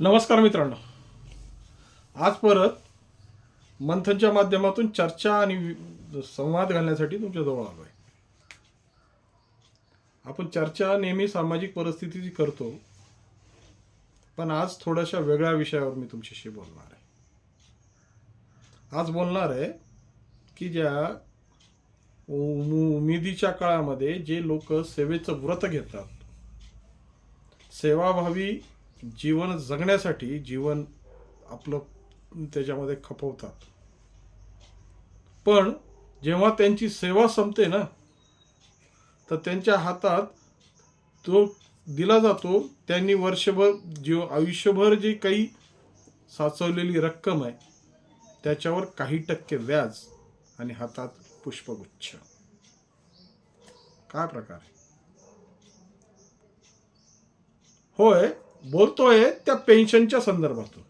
नमस्कार मित्रांनो. आज परत मंथनच्या माध्यमातून चर्चा आणि संवाद घालण्यासाठी तुमच्याजवळ आलो आहे आपण चर्चा नेहमी सामाजिक परिस्थितीची करतो पण आज थोड्याशा वेगळ्या विषयावर मी तुमच्याशी बोलणार आहे. आज बोलणार आहे की ज्या उमेदीच्या काळामध्ये जे लोक सेवेचं व्रत घेतात सेवाभावी जीवन जगण्यासाठी जीवन आपलं त्याच्यामध्ये खपवतात. पण जेव्हा त्यांची सेवा संपते ना तर त्यांच्या हातात तो दिला जातो त्यांनी वर्षभर जीव आयुष्यभर जी काही साचवलेली रक्कम आहे त्याच्यावर काही टक्के व्याज आणि हातात पुष्पगुच्छ. काय प्रकार होय बोलतोय त्या पेन्शनच्या संदर्भातून.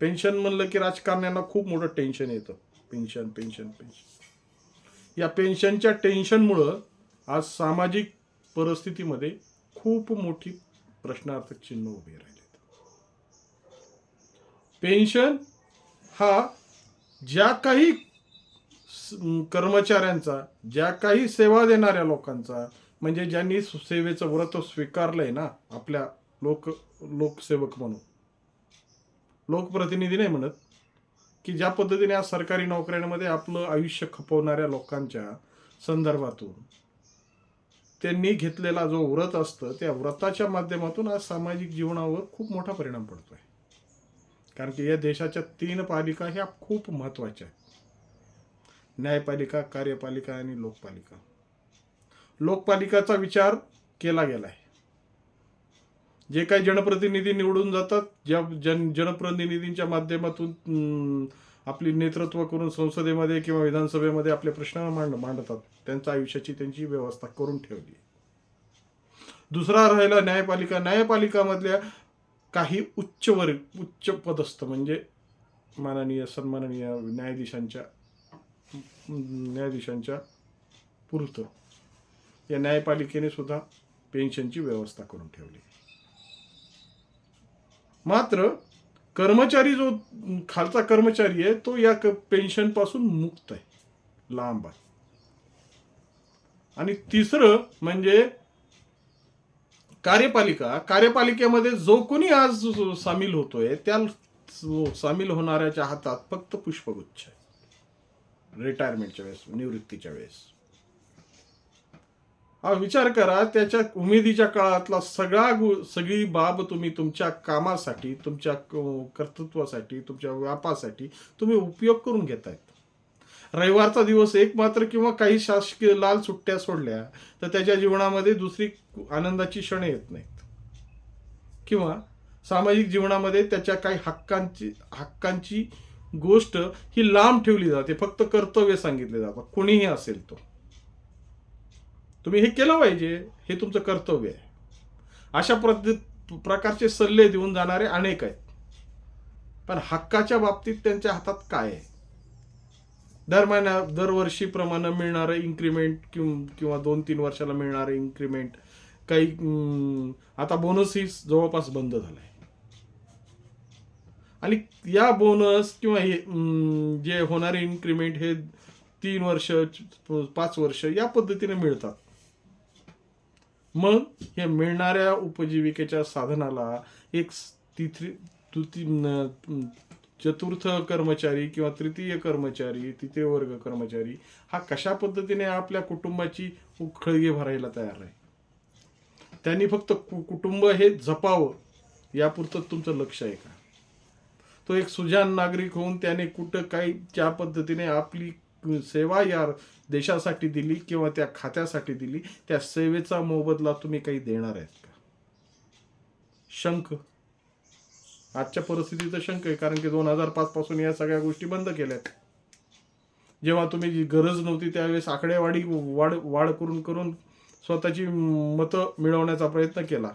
पेन्शन म्हणलं की राजकारण्यांना खूप मोठं टेन्शन येतं. पेन्शन पेन्शन पेन्शन या पेन्शनच्या टेन्शनमुळं आज सामाजिक परिस्थितीमध्ये खूप मोठी प्रश्नार्थक चिन्ह उभे राहिलेत. पेन्शन हा ज्या काही कर्मचाऱ्यांचा ज्या काही सेवा देणाऱ्या लोकांचा म्हणजे ज्यांनी सेवेचं व्रत स्वीकारलंय ना आपल्या लोक लोकसेवक म्हणून. लोकप्रतिनिधी नाही म्हणत. की ज्या पद्धतीने आज सरकारी नोकऱ्यांमध्ये आपलं आयुष्य खपवणाऱ्या लोकांच्या संदर्भातून त्यांनी घेतलेला जो व्रत असतं त्या व्रताच्या माध्यमातून आज सामाजिक जीवनावर खूप मोठा परिणाम पडतोय. कारण की या देशाच्या तीन पालिका ह्या खूप महत्त्वाच्या आहेत. न्यायपालिका कार्यपालिका आणि लोकपालिका. लोकपालिकाचा विचार केला गेला आहे जे काही जनप्रतिनिधी निवडून जातात ज्या जन जनप्रतिनिधींच्या माध्यमातून आपली नेतृत्व करून संसदेमध्ये किंवा विधानसभेमध्ये आपले प्रश्न मांड मांडतात. त्यांच्या आयुष्याची त्यांची व्यवस्था करून ठेवली. दुसरा राहिला न्यायपालिका. न्यायपालिकामधल्या काही उच्च उच्च पदस्थ म्हणजे माननीय सन्माननीय न्यायाधीशांच्या न्यायाधीशांच्या पुरतं. या न्यायपालिकेने सुद्धा पेन्शनची व्यवस्था करून ठेवली. मात्र कर्मचारी जो खालचा कर्मचारी आहे तो या पेन्शनपासून मुक्त आहे. लांब आहे. आणि तिसरं म्हणजे कार्यपालिका. कार्यपालिकेमध्ये जो कोणी आज सामील होतोय त्या सामील होणाऱ्याच्या हातात फक्त पुष्पगुच्छ आहे. रिटायरमेंटच्या वेळेस निवृत्तीच्या वेळेस. हा विचार करा त्याच्या उमेदीच्या काळातला सगळा गु- सगळी बाब तुम्ही तुमच्या कामासाठी तुमच्या कर्तृत्वासाठी तुमच्या व्यापासाठी तुम्ही उपयोग करून घेतायत. रविवारचा दिवस एक मात्र किंवा काही शासकीय लाल सुट्ट्या सोडल्या तर त्याच्या जीवनामध्ये दुसरी आनंदाची क्षणे येत नाहीत. किंवा सामाजिक जीवनामध्ये त्याच्या काही हक्कांची हक्कांची गोष्ट ही लांब ठेवली जाते फक्त कर्तव्य सांगितले जातात कोणीही असेल तो. तुम्ही हे केलं पाहिजे हे तुमचं कर्तव्य आहे. अशा पद्धत प्रकारचे सल्ले देऊन जाणारे अनेक आहेत. पण हक्काच्या बाबतीत त्यांच्या हातात काय आहे? दर महिन्या दरवर्षीप्रमाणे मिळणारं इन्क्रीमेंट किंवा दोन तीन वर्षाला मिळणारं इन्क्रीमेंट काही आता बोनस ही जवळपास बंद झालाय. आणि या बोनस किंवा हे जे होणारे इन्क्रीमेंट हे तीन वर्ष पाच वर्ष या पद्धतीने मिळतात. मग हे मिळणाऱ्या उपजीविकेच्या साधनाला एक तिथी तुती चतुर्थ कर्मचारी किंवा तृतीय कर्मचारी तृतीय वर्ग कर्मचारी हा कशा पद्धतीने आपल्या कुटुंबाची उखळगी भरायला तयार आहे? त्यांनी फक्त कु- कुटुंब हे जपावं यापुरतं तुमचं लक्ष आहे का? तो एक सुजान नागरिक होऊन त्याने कुठं काही ज्या पद्धतीने आपली सेवा या देशासाठी दिली किंवा त्या खात्यासाठी दिली त्या सेवेचा मोबदला तुम्ही काही देणार आहेत का? शंख. आजच्या परिस्थितीत शंख आहे कारण की दोन हजार पाच पासून या सगळ्या गोष्टी बंद केल्यात. जेव्हा तुम्ही जी गरज नव्हती त्यावेळेस आकडेवाडी वाढ वाढ करून करून स्वतःची मतं मिळवण्याचा प्रयत्न केला.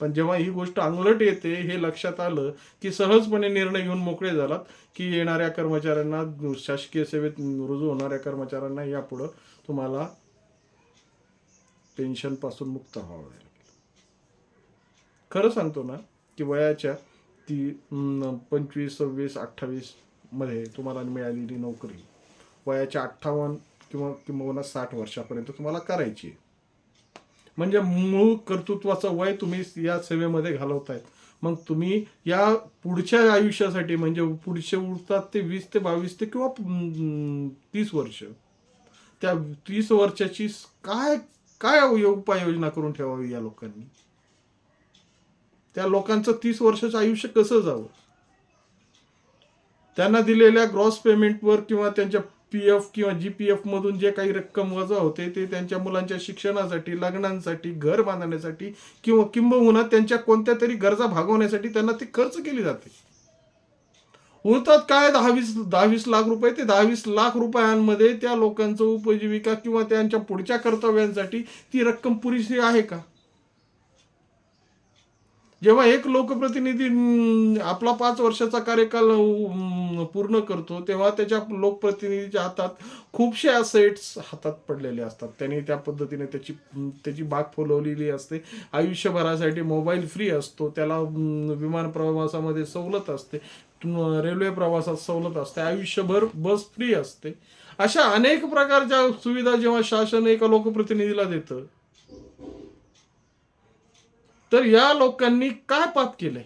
पण जेव्हा ही गोष्ट अंगलट येते हे लक्षात आलं की सहजपणे निर्णय घेऊन मोकळे झालात की येणाऱ्या कर्मचाऱ्यांना शासकीय सेवेत रुजू होणाऱ्या कर्मचाऱ्यांना यापुढं तुम्हाला पेन्शनपासून मुक्त व्हावं लागेल खरं सांगतो ना की वयाच्या ती पंचवीस सव्वीस अठ्ठावीसमध्ये तुम्हाला मिळालेली नोकरी वयाच्या अठ्ठावन्न किंवा किंवा साठ वर्षापर्यंत तुम्हाला करायची आहे. म्हणजे मूळ कर्तृत्वाचं वय तुम्ही या सेवेमध्ये घालवतायत. मग तुम्ही या पुढच्या आयुष्यासाठी म्हणजे पुढचे उरतात ते वीस ते बावीस ते किंवा तीस वर्ष. त्या तीस वर्षाची काय काय उपाययोजना करून ठेवावी या लोकांनी? त्या लोकांचं तीस वर्षाचं आयुष्य कसं जावं? त्यांना दिलेल्या ग्रॉस पेमेंटवर किंवा त्यांच्या पी एफ किंवा जी पी एफ मधून जे काही रक्कम वजा होते ते त्यांच्या मुलांच्या शिक्षणासाठी लग्नांसाठी घर बांधण्यासाठी किंवा किंबहुना त्यांच्या कोणत्या तरी गरजा भागवण्यासाठी त्यांना ती खर्च केली जाते. उरतात काय दहावीस दहावीस लाख रुपये? ते दहावीस लाख रुपयांमध्ये त्या लोकांचं उपजीविका किंवा त्यांच्या पुढच्या कर्तव्यांसाठी ती रक्कम पुरेशी आहे का? जेव्हा एक लोकप्रतिनिधी आपला पाच वर्षाचा कार्यकाल पूर्ण करतो तेव्हा त्याच्या लोकप्रतिनिधीच्या हातात खूपशा असेट्स हातात पडलेले असतात. त्यांनी त्या पद्धतीने त्याची त्याची बाग फुलवलेली असते. आयुष्यभरासाठी मोबाईल फ्री असतो. त्याला विमान प्रवासामध्ये सवलत असते. रेल्वे प्रवासात सवलत असते. आयुष्यभर बस फ्री असते. अशा अनेक प्रकारच्या सुविधा जेव्हा शासन एका लोकप्रतिनिधीला देतं तर या लोकांनी काय पाप केलंय?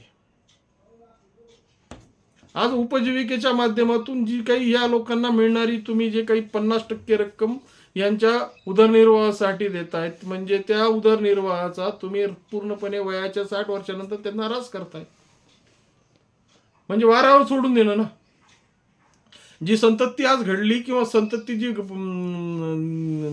आज उपजीविकेच्या माध्यमातून जी काही या लोकांना मिळणारी तुम्ही जे काही पन्नास टक्के रक्कम यांच्या उदरनिर्वाहासाठी देतायत म्हणजे त्या उदरनिर्वाहाचा तुम्ही पूर्णपणे वयाच्या साठ वर्षानंतर त्यांना रास करताय म्हणजे वाऱ्यावर सोडून देणं ना? जी संतती आज घडली किंवा संतती जी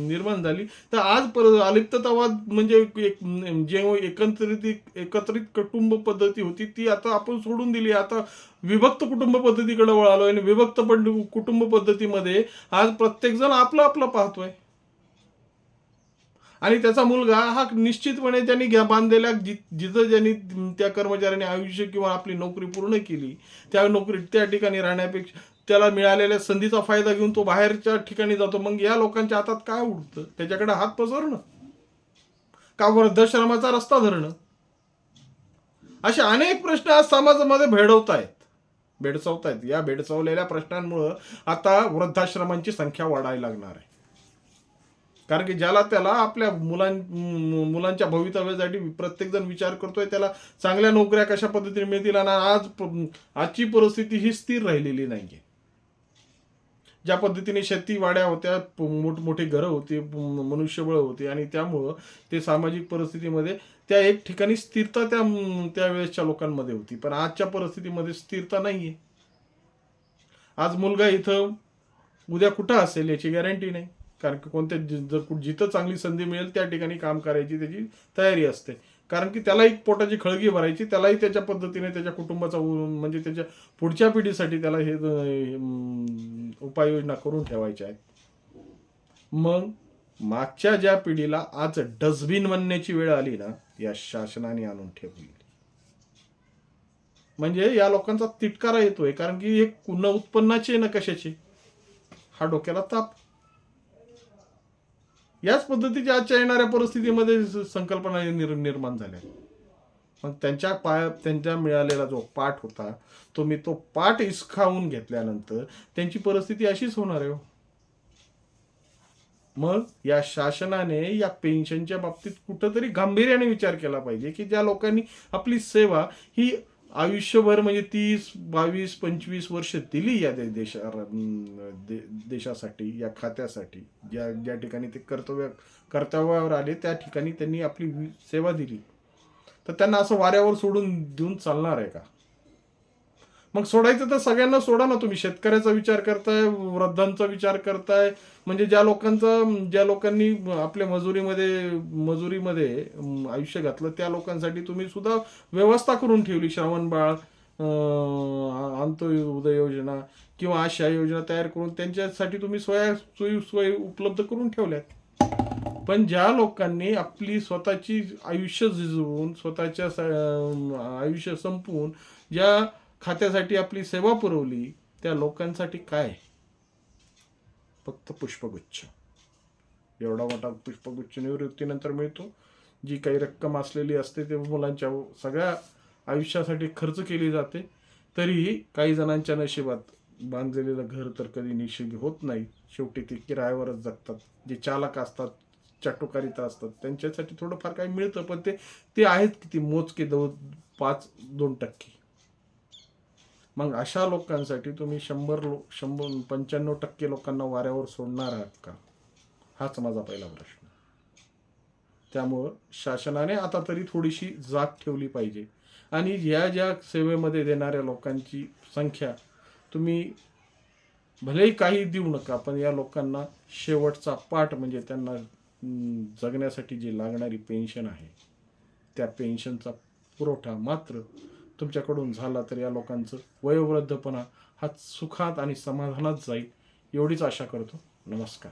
निर्माण झाली तर आज पर अलिप्ततावाद म्हणजे एक जेव्हा एकत्रित एकत्रित कुटुंब पद्धती होती ती आता आपण सोडून दिली. आता विभक्त कुटुंब पद्धतीकडे वळालो आणि विभक्त पण- कुटुंब पद्धतीमध्ये आज प्रत्येकजण आपलं आपलं पाहतोय. आणि त्याचा मुलगा हा निश्चितपणे त्यांनी घ्या बांधलेल्या जि जिथं ज्यांनी त्या कर्मचाऱ्याने आयुष्य किंवा आपली नोकरी पूर्ण केली त्या नोकरी त्या ठिकाणी राहण्यापेक्षा त्याला मिळालेल्या संधीचा फायदा घेऊन तो बाहेरच्या ठिकाणी जातो. मग या लोकांच्या हातात काय उडतं? त्याच्याकडे हात पसरणं? का वृद्धाश्रमाचा रस्ता धरणं? असे अनेक प्रश्न आज समाजामध्ये भेडवत आहेत भेडसावत आहेत या भेडसावलेल्या प्रश्नांमुळं आता वृद्धाश्रमांची संख्या वाढायला लागणार आहे. कारण की ज्याला त्याला आपल्या मुलां मुलांच्या भवितव्यासाठी प्रत्येकजण विचार करतोय त्याला चांगल्या नोकऱ्या कशा पद्धतीने मिळतील? आणि आज आजची परिस्थिती ही स्थिर राहिलेली नाहीये. ज्या पद्धतीने शेती वाड्या होत्या मोठमोठी घरं होती मनुष्यबळ होते आणि त्यामुळं ते सामाजिक परिस्थितीमध्ये त्या एक ठिकाणी स्थिरता त्या त्यावेळेसच्या लोकांमध्ये होती. पण आजच्या परिस्थितीमध्ये स्थिरता नाही आहे आज मुलगा इथं उद्या कुठं असेल याची गॅरंटी नाही. कारण की कोणत्या जर जिथं चांगली संधी मिळेल त्या ठिकाणी काम करायची त्याची तयारी असते. कारण की त्याला एक पोटाची खळगी भरायची त्यालाही त्याच्या पद्धतीने त्याच्या कुटुंबाचा म्हणजे त्याच्या पुढच्या पिढीसाठी त्याला हे उपाययोजना करून ठेवायच्या आहेत. मग मागच्या ज्या पिढीला आज डस्टबिन म्हणण्याची वेळ आली ना या शासनाने आणून ठेवली. म्हणजे या लोकांचा तिटकारा येतोय कारण की हे न उत्पन्नाचे ना कशाचे? हा डोक्याला ताप. याच पद्धतीच्या आजच्या येणाऱ्या परिस्थितीमध्ये संकल्पना निर निर्माण झाल्या मग त्यांच्या पाया त्यांच्या मिळालेला जो पाठ होता तो मी तो पाठ इसखावून घेतल्यानंतर त्यांची परिस्थिती अशीच होणार आहे हो. मग या शासनाने या पेन्शनच्या बाबतीत कुठंतरी गांभीर्याने विचार केला पाहिजे की ज्या लोकांनी आपली सेवा ही आयुष्यभर म्हणजे तीस बावीस पंचवीस वर्ष दिली या दे- देशा दे- देशासाठी या खात्यासाठी. ज्या ज्या ठिकाणी ते कर्तव्य कर्तव्यावर आले त्या ठिकाणी त्यांनी आपली सेवा दिली. तर त्यांना असं वाऱ्यावर सोडून देऊन चालणार आहे का? मग सोडायचं तर सगळ्यांना सोडा ना तुम्ही. शेतकऱ्याचा विचार करताय वृद्धांचा विचार करताय. म्हणजे ज्या लोकांचा ज्या लोकांनी आपल्या मजुरीमध्ये मजुरीमध्ये आयुष्य घातलं त्या लोकांसाठी तुम्ही सुद्धा व्यवस्था करून ठेवली. श्रावण बाळ अं, अंत्योदय योजना किंवा आशा योजना तयार करून त्यांच्यासाठी तुम्ही सोया सोयी सोयी उपलब्ध करून ठेवल्यात. पण ज्या लोकांनी आपली स्वतःची आयुष्य झिजवून स्वतःच्या आयुष्य संपवून ज्या खात्यासाठी आपली सेवा पुरवली त्या लोकांसाठी काय? फक्त पुष्पगुच्छ. एवढा मोठा पुष्पगुच्छ निवृत्तीनंतर मिळतो. जी काही रक्कम असलेली असते ते मुलांच्या सगळ्या आयुष्यासाठी खर्च केली जाते. तरीही काही जणांच्या नशिबात बांधलेलं घर तर कधी निशिबी होत नाही. शेवटी ते किरायावरच जगतात. जे चालक असतात चाटुकारिता असतात त्यांच्यासाठी थोडंफार काही मिळतं पण ते ते आहेत किती मोजके दो पाच दोन टक्के. मग अशा लोकांसाठी तुम्ही शंभर लो शंभर पंच्याण्णव टक्के लोकांना वाऱ्यावर सोडणार आहात का? हाच माझा पहिला प्रश्न. त्यामुळं शासनाने आता तरी थोडीशी जाग ठेवली पाहिजे. आणि ह्या ज्या सेवेमध्ये देणाऱ्या लोकांची संख्या तुम्ही भलेही काही देऊ नका पण या लोकांना शेवटचा पाठ म्हणजे त्यांना जगण्यासाठी जी लागणारी पेन्शन आहे त्या पेन्शनचा पुरवठा मात्र तुमच्याकडून झाला तर या लोकांचं वयोवृद्धपणा हा सुखात आणि समाधानात जाईल एवढीच आशा करतो. नमस्कार.